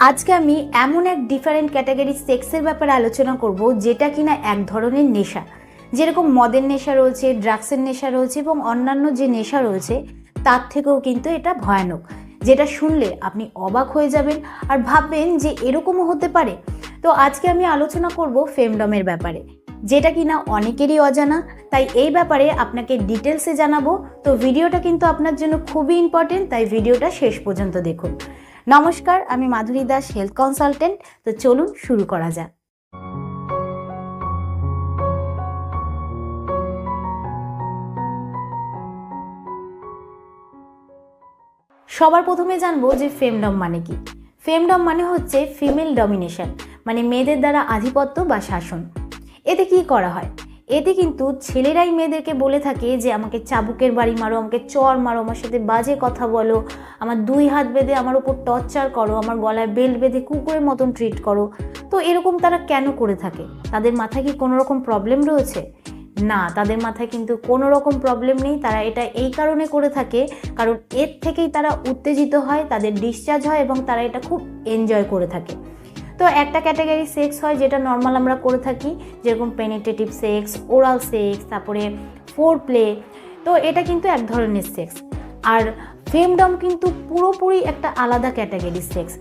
আজকে আমি এমন এক ডিফারেন্ট ক্যাটাগরি সেক্সের ব্যাপারে আলোচনা করব, যেটা কিনা এক ধরনের নেশা। যেরকম মদের নেশা রয়েছে ড্রাগসের নেশা রয়েছে এবং অন্যান্য যে নেশা রয়েছে, তার থেকেও কিন্তু এটা ভয়ানক। যেটা শুনলে আপনি অবাক হয়ে যাবেন আর ভাববেন যে এরকমও হতে পারে। তো আজকে আমি আলোচনা করব ফেমডমের ব্যাপারে, যেটা কিনা অনেকেরই অজানা। তাই এই ব্যাপারে আপনাকে ডিটেলসে জানাব। তো ভিডিওটা কিন্তু আপনার জন্য খুবই ইম্পর্টেন্ট তাই ভিডিওটা শেষ পর্যন্ত দেখুন। নমস্কার, আমি মাধুরী দাস হেলথ কনসালটেন্ট তো চলুন শুরু করা যাক। সবার প্রথমে জানব যে ফেমডম মানে কি? ফেমডম মানে হচ্ছে ফিমেল ডমিনেশন মানে মেয়েদের দ্বারা আধিপত্য বা শাসন। এতে কি করা হয়? এতে কিন্তু ছেলেরাই মেয়েদেরকে বলে থাকে যে, আমাকে চাবুকের বাড়ি মারো, আমাকে চর মারো, আমার সাথে বাজে কথা বলো, আমার দুই হাত বেঁধে আমার উপর টর্চার করো, আমার গলায় বেল্ট বেঁধে কুকুরের মতন ট্রিট করো। তো এরকম তারা কেন করে থাকে? তাদের মাথায় কি কোনো রকম প্রবলেম রয়েছে? না, তাদের মাথায় কিন্তু কোনো রকম প্রবলেম নেই। তারা এটা এই কারণে করে থাকে, কারণ এর থেকেই তারা উত্তেজিত হয়, তাদের ডিসচার্জ হয় এবং তারা এটা খুব এনজয় করে থাকে। তো একটা ক্যাটাগরি সেক্স হয় যেটা নর্মাল আমরা করে থাকি, যেরকম পেনিটেটিভ সেক্স ওরাল সেক্স তারপরে ফোর প্লে তো এটা কিন্তু এক ধরনের সেক্স আর ফেমডম কিন্তু পুরোপুরি একটা আলাদা ক্যাটাগরি সেক্স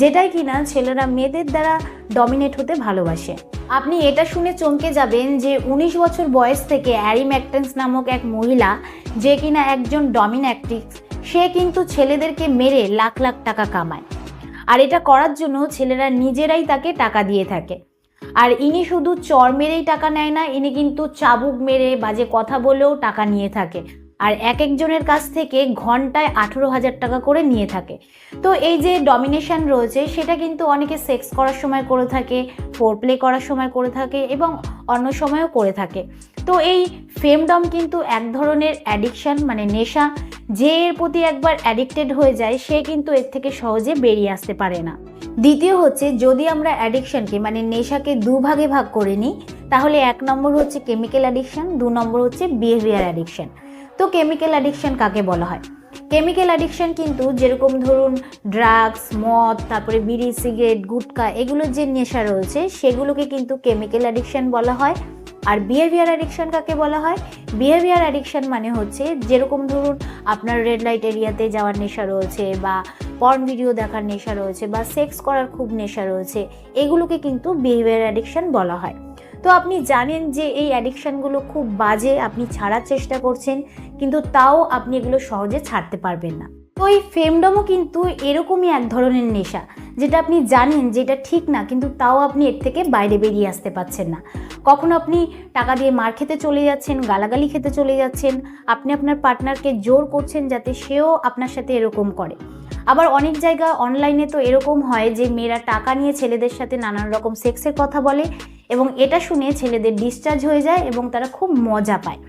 যেটাই কিনা ছেলেরা মেয়েদের দ্বারা ডমিনেট হতে ভালোবাসে। আপনি এটা শুনে চমকে যাবেন যে উনিশ বছর বয়স থেকে অ্যারি ম্যাকটেন্স নামক এক মহিলা, যে কিনা একজন ডমিন্যাক্টিক্স সে কিন্তু ছেলেদেরকে মেরে লাখ লাখ টাকা কামায়। আর এটা করার জন্য ছেলেরা নিজেরাই তাকে টাকা দিয়ে থাকে। আর ইনি শুধু চর মেরেই টাকা নেয় না, ইনি কিন্তু চাবুক মেরে বাজে কথা বলেও টাকা নিয়ে থাকে। আর এক একজনের কাছ থেকে ঘন্টায় আঠেরো হাজার টাকা করে নিয়ে থাকে। তো এই যে ডমিনেশন রয়েছে, সেটা কিন্তু অনেকে সেক্স করার সময় করে থাকে ফোর প্লে করার সময় করে থাকে এবং অন্য সময়ও করে থাকে। তো এই ফেমডম কিন্তু এক ধরনের অ্যাডিকশান মানে নেশা, যে এর প্রতি একবার অ্যাডিক্টেড হয়ে যায়, সে কিন্তু এর থেকে সহজে বেরিয়ে আসতে পারে না। দ্বিতীয় হচ্ছে, যদি আমরা অ্যাডিকশনকে মানে নেশাকে দুভাগে ভাগ করে নিই, তাহলে এক নম্বর হচ্ছে কেমিক্যাল অ্যাডিকশন দু নম্বর হচ্ছে বিহেভিয়ার অ্যাডিকশন তো কেমিক্যাল অ্যাডিকশান কাকে বলা হয়? কেমিক্যাল অ্যাডিকশান কিন্তু যেরকম ধরুন ড্রাগস মদ, তারপরে বিড়ি সিগারেট গুটকা, এগুলোর যে নেশা রয়েছে, সেগুলোকে কিন্তু কেমিক্যাল অ্যাডিকশান বলা হয়। আর বিহেভিয়ার অ্যাডিকশন কাকে বলা হয়? বিহেভিয়ার অ্যাডিকশন মানে হচ্ছে যেরকম ধরুন আপনার রেড লাইট এরিয়াতে যাওয়ার নেশা রয়েছে বা পর্ন ভিডিও দেখার নেশা রয়েছে বা সেক্স করার খুব নেশা রয়েছে, এগুলোকে কিন্তু বিহেভিয়ার অ্যাডিকশন বলা হয়। তো আপনি জানেন যে এই অ্যাডিকশানগুলো খুব বাজে, আপনি ছাড়ার চেষ্টা করছেন, কিন্তু তাও আপনি এগুলো সহজে ছাড়তে পারবেন না। তো এই ফেমডমও কিন্তু এরকমই এক ধরনের নেশা। যেটা আপনি জানেন যেটা ঠিক না, কিন্তু তাও আপনি এর থেকে বাইরে বেরিয়ে আসতে পারছেন না। কখনো আপনি টাকা দিয়ে মার খেতে চলে যাচ্ছেন, গালাগালি খেতে চলে যাচ্ছেন, আপনি আপনার পার্টনারকে জোর করছেন যাতে সেও আপনার সাথে এরকম করে। আবার অনেক জায়গা অনলাইনে তো এরকম হয় যে মেয়েরা টাকা নিয়ে ছেলেদের সাথে নানান রকম সেক্সের কথা বলে এবং এটা শুনে ছেলেদের ডিসচার্জ হয়ে যায় এবং তারা খুব মজা পায়।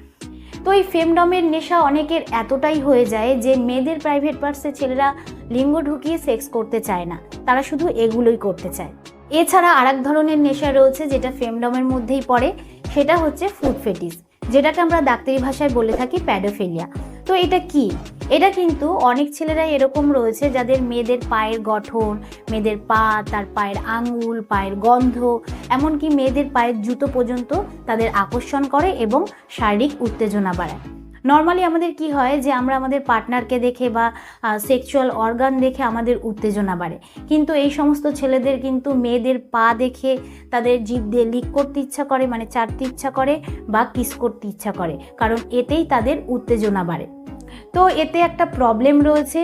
তো এই ফেমডমের নেশা অনেকের এতটাই হয়ে যায় যে মেয়েদের প্রাইভেট পার্টসে ছেলেরা লিঙ্গ ঢুকিয়ে সেক্স করতে চায় না। তারা শুধু এগুলোই করতে চায়। এছাড়া আরেক ধরনের নেশা রয়েছে যেটা ফেমডমের মধ্যেই পড়ে, সেটা হচ্ছে ফুড ফেটিস যেটাকে আমরা ডাক্তারি ভাষায় বলে থাকি প্যাডোফেলিয়া তো এটা কি? এটা কিন্তু অনেক ছেলেরাই এরকম রয়েছে যাদের মেয়েদের পায়ের গঠন, মেয়েদের পা, তার পায়ের আঙ্গুল, পায়ের গন্ধ, এমনকি মেয়েদের পায়ের জুতো পর্যন্ত তাদের আকর্ষণ করে এবং শারীরিক উত্তেজনা বাড়ায়। নর্মালি আমাদের কি হয় যে আমরা আমাদের পার্টনারকে দেখে বা সেক্সুয়াল অর্গান দেখে আমাদের উত্তেজনা বাড়ে। কিন্তু এই সমস্ত ছেলেদের কিন্তু মেয়েদের পা দেখে তাদের জিভ দিয়ে লিক করতে ইচ্ছা করে মানে চাটতে ইচ্ছা করে বা কিস করতে ইচ্ছা করে। কারণ এতেই তাদের উত্তেজনা বাড়ে। তো এতে একটা প্রবলেম রয়েছে।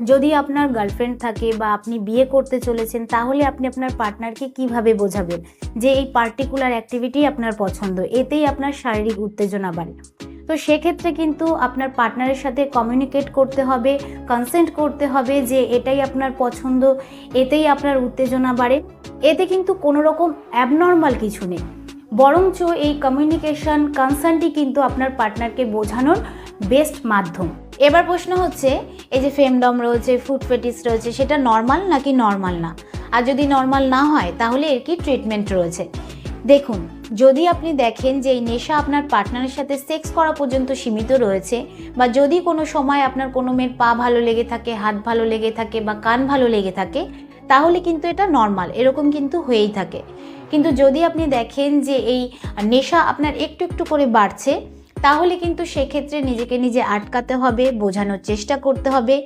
যদি আপনার গার্লফ্রেন্ড থাকে বা আপনি বিয়ে করতে চলেছেন, তাহলে আপনি আপনার পার্টনারকে কীভাবে বোঝাবেন? যে এই পার্টিকুলার অ্যাক্টিভিটি আপনার পছন্দ, এতেই আপনার শারীরিক উত্তেজনা বাড়ে। তো সেক্ষেত্রে কিন্তু আপনার পার্টনারের সাথে কমিউনিকেট করতে হবে কনসেন্ট করতে হবে যে এটাই আপনার পছন্দ, এতেই আপনার উত্তেজনা বাড়ে। এতে কিন্তু কোনো রকম অ্যাবনর্মাল কিছু নেই। বরঞ্চ এই কমিউনিকেশন কনসার্নটি কিন্তু আপনার পার্টনারকে বোঝানোর বেস্ট মাধ্যম। এবার প্রশ্ন হচ্ছে, এই যে ফেমডম রয়েছে ফুড ফেটিস রয়েছে, সেটা নর্মাল নাকি নর্মাল না? আর যদি নর্মাল না হয়, তাহলে এর কি ট্রিটমেন্ট রয়েছে? দেখুন, যদি আপনি দেখেন যে এই নেশা আপনার পার্টনারের সাথে সেক্স করা পর্যন্ত সীমিত রয়েছে, বা যদি কোনো সময় আপনার কোনো মেয়ের পা ভালো লেগে থাকে, হাত ভালো লেগে থাকে, বা কান ভালো লেগে থাকে, তাহলে কিন্তু এটা নর্মাল এরকম কিন্তু হয়েই থাকে। কিন্তু যদি আপনি দেখেন যে এই নেশা আপনার একটু একটু করে বাড়ছে তাহলে কিন্তু সেক্ষেত্রে নিজেকে নিজে আটকাতে হবে, বোঝানোর চেষ্টা করতে হবে।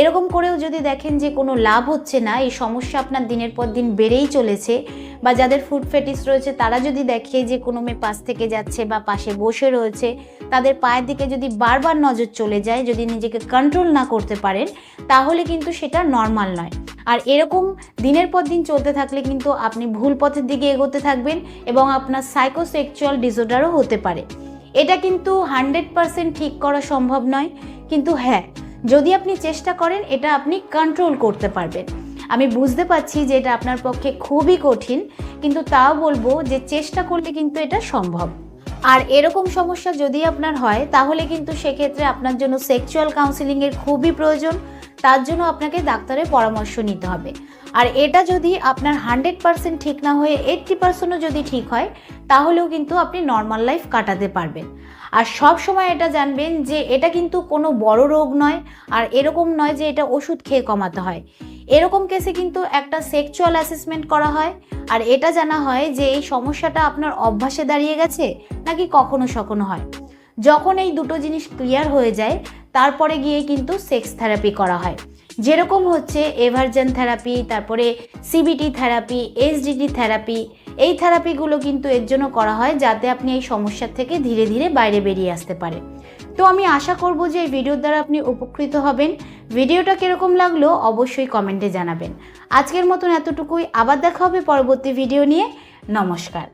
এরকম করেও যদি দেখেন যে কোনো লাভ হচ্ছে না, এই সমস্যা আপনার দিনের পর দিন বেড়েই চলেছে বা যাদের ফুড ফেটিস রয়েছে তারা যদি দেখে যে কোনো মেয়ে পাশ থেকে যাচ্ছে বা পাশে বসে রয়েছে, তাদের পায়ের দিকে যদি বারবার নজর চলে যায়, যদি নিজেকে কন্ট্রোল না করতে পারেন, তাহলে কিন্তু সেটা নর্মাল নয়। আর এরকম দিনের পর দিন চলতে থাকলে কিন্তু আপনি ভুল পথের দিকে এগোতে থাকবেন এবং আপনার সাইকোসেক্সুয়াল ডিসঅর্ডারও হতে পারে। এটা কিন্তু হান্ড্রেড পারসেন্ট ঠিক করা সম্ভব নয়। কিন্তু হ্যাঁ যদি আপনি চেষ্টা করেন, এটা আপনি কন্ট্রোল করতে পারবেন। আমি বুঝতে পারছি যে এটা আপনার পক্ষে খুবই কঠিন, কিন্তু তাও বলব যে চেষ্টা করলে কিন্তু এটা সম্ভব। আর এরকম সমস্যা যদি আপনার হয়, তাহলে কিন্তু সেক্ষেত্রে আপনার জন্য সেক্সুয়াল কাউন্সিলিংয়ের খুবই প্রয়োজন। তার জন্য আপনাকে ডাক্তারের পরামর্শ নিতে হবে। আর এটা যদি আপনার হান্ড্রেড পার্সেন্ট ঠিক না হয়ে এইট্টি পার্সেন্টও যদি ঠিক হয়, তাহলেও কিন্তু আপনি নর্মাল লাইফ কাটাতে পারবেন। আর সব সময় এটা জানবেন যে এটা কিন্তু কোনো বড় রোগ নয়, আর এরকম নয় যে এটা ওষুধ খেয়ে কমাতে হয়। এরকম কেসে কিন্তু একটা সেক্সুয়াল অ্যাসেসমেন্ট করা হয়, আর এটা জানা হয় যে এই সমস্যাটা আপনার অভ্যাসে দাঁড়িয়ে গেছে, নাকি কখনো সখনো হয়। যখন এই দুটো জিনিস ক্লিয়ার হয়ে যায়, তারপরে গিয়ে কিন্তু সেক্স থেরাপি করা হয়। যেরকম হচ্ছে এভারজেন থেরাপি তারপরে সিবিটি থেরাপি এসডিটি থেরাপি এই থেরাপিগুলো কিন্তু এর জন্য করা হয় যাতে আপনি এই সমস্যার থেকে ধীরে ধীরে বাইরে বেরিয়ে আসতে পারে। তো আমি আশা করব যে এই ভিডিওর দ্বারা আপনি উপকৃত হবেন। ভিডিওটা কীরকম লাগল অবশ্যই কমেন্টে জানাবেন। আজকের মতন এতটুকুই। আবার দেখা হবে পরবর্তী ভিডিও নিয়ে। নমস্কার।